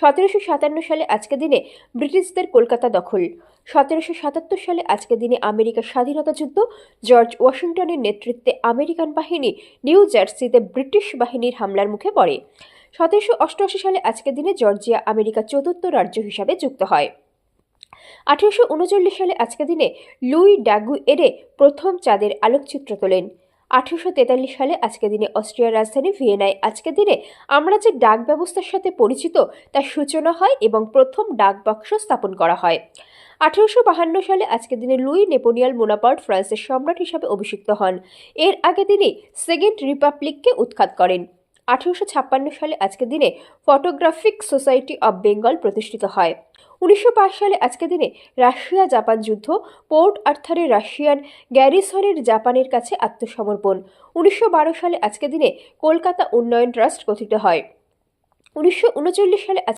সতেরোশো সাতান্ন সালে আজকে দিনে ব্রিটিশদের কলকাতা দখল। সতেরোশো সাতাত্তর সালে আজকে দিনে আমেরিকার স্বাধীনতা যুদ্ধ, জর্জ ওয়াশিংটনের নেতৃত্বে আমেরিকান বাহিনী নিউ জার্সিতে ব্রিটিশ বাহিনীর হামলার মুখে পড়ে। সতেরোশো অষ্টআশি সালে আজকের দিনে জর্জিয়া আমেরিকার চতুর্থ রাজ্য হিসাবে যুক্ত হয়। আঠেরোশো উনচল্লিশ সালে আজকের দিনে লুই ডাগু এরে প্রথম চাঁদের আলোকচিত্র তোলেন। আঠেরোশো তেতাল্লিশ সালে আজকের দিনে অস্ট্রিয়ার রাজধানী ভিয়েনায়। আজকের দিনে আমরা যে ডাক ব্যবস্থার সাথে পরিচিত, তার সূচনা হয় এবং প্রথম ডাক বাক্স স্থাপন করা হয়। আঠেরোশো বাহান্ন সালে আজকের দিনে লুই নেপোনিয়াল মোনাপার্ট ফ্রান্সের সম্রাট হিসাবে অভিষিক্ত হন। এর আগে তিনি সেকেন্ড রিপাবলিককে উৎখাত করেন। আঠেরোশো ছাপ্পান্ন সালে আজকের দিনে ফটোগ্রাফিক সোসাইটি অব বেঙ্গল প্রতিষ্ঠিত হয়। উনিশশো পাঁচ সালে আজকের দিনে রাশিয়া জাপান যুদ্ধ, পোর্ট আর্থারের রাশিয়ান গ্যারিসনের জাপানের কাছে আত্মসমর্পণ। উনিশশো বারো সালে আজকের দিনে কলকাতা উন্নয়ন ট্রাস্ট গঠিত হয়। উনিশশো উনচল্লিশ সালে